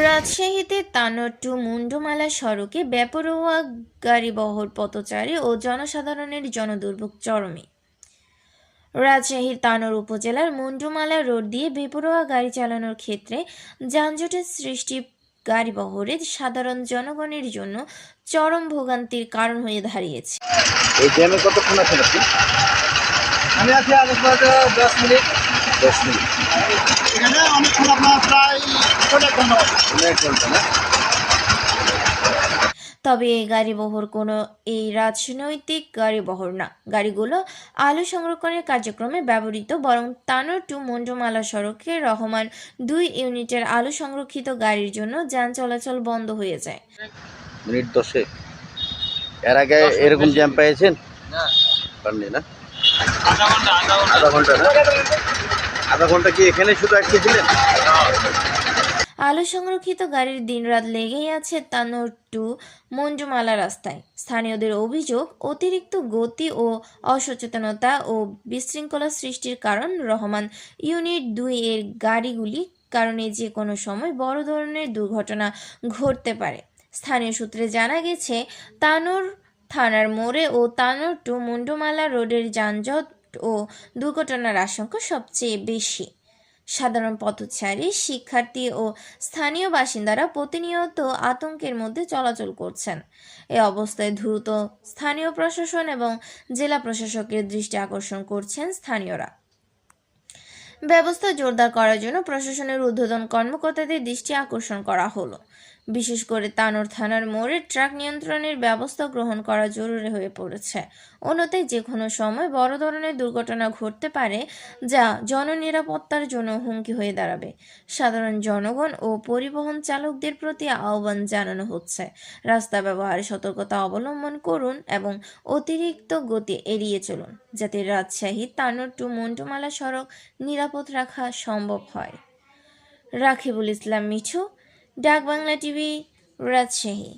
রাজশাহীতে তানোর টু মুন্ডুমালা সড়কে বেপরোয়া গাড়িবহর পথচারী ও জনসাধারণের জনদুর্ভোগ চরমে। রাজশাহীর তানোর উপজেলার মুন্ডুমালা রোড দিয়ে বেপরোয়া গাড়ি চালানোর ক্ষেত্রে যানজটের সৃষ্টি গাড়িবহরে সাধারণ জনগণের জন্য চরম ভোগান্তির কারণ হয়ে দাঁড়িয়েছে। এই জ্যামে কতক্ষণ আছেন আপনি? আমি আছি দশ মিনিট। দশ মিনিট এখানে অনেকক্ষণ আপনার প্রায় অনেক ঘণ্টা কোনো এক ঘণ্টা না তবে এই গাড়িবহর কোনো এই রাজনৈতিক গাড়িবহর না। গাড়িগুলো আলু সংরক্ষণের কার্যক্রমে ব্যবহৃত বরং তানোর টু মন্ডমালা সড়কে রহমান দুই ইউনিটের আলু সংরক্ষিত গাড়ির জন্য যান চলাচল বন্ধ হয়ে যায়। মিনিট দশে এর আগে এরকম জ্যাম পেয়েছেন? পাননি না? আধা ঘণ্টা না? আধা ঘণ্টা কি এখানে শুধু আটকে ছিলেন? আলু সংরক্ষিত গাড়ির দিনরাত লেগেই আছে তানোর টু মঞ্জুমালা রাস্তায়। স্থানীয়দের অভিযোগ, অতিরিক্ত গতি ও অসচেতনতা ও বিশৃঙ্খলা সৃষ্টির কারণ রহমান ইউনিট দুই এর গাড়িগুলি কারণে যে কোনো সময় বড় ধরনের দুর্ঘটনা ঘটতে পারে। স্থানীয় সূত্রে জানা গেছে, তানোর থানার মোড়ে ও তানোর টু মুন্ডুমালা রোডের যানজট ও দুর্ঘটনার আশঙ্কা সবচেয়ে বেশি। সাধারণ পথচারী, শিক্ষার্থী ও স্থানীয় বাসিন্দারা প্রতিনিয়ত আতঙ্কের মধ্যে চলাচল করছেন। এ অবস্থায় দ্রুত স্থানীয় প্রশাসন এবং জেলা প্রশাসকের দৃষ্টি আকর্ষণ করছেন স্থানীয়রা। ব্যবস্থা জোরদার করার জন্য প্রশাসনের ঊর্ধ্বতন কর্মকর্তাদের দৃষ্টি আকর্ষণ করা হলো। বিশেষ করে তানোর থানার মোড়ে ট্রাক নিয়ন্ত্রণের ব্যবস্থা গ্রহণ করা জরুরি হয়ে পড়েছে। অন্যথায় যে কোনো সময় বড় ধরনের দুর্ঘটনা ঘটতে পারে যা জননিরাপত্তার জন্য হুমকি হয়ে দাঁড়াবে। সাধারণ জনগণ ও পরিবহন চালকদের প্রতি আহ্বান জানানো হচ্ছে। রাস্তা ব্যবহারে সতর্কতা অবলম্বন করুন এবং অতিরিক্ত গতি এড়িয়ে চলুন, যাতে রাজশাহী, তানোর টু মন্টুমালা সড়ক নিরাপদ রাখা সম্ভব হয়। রাখিবুল ইসলাম মিঠু ডাক বাংলা টিভি রাজশাহী।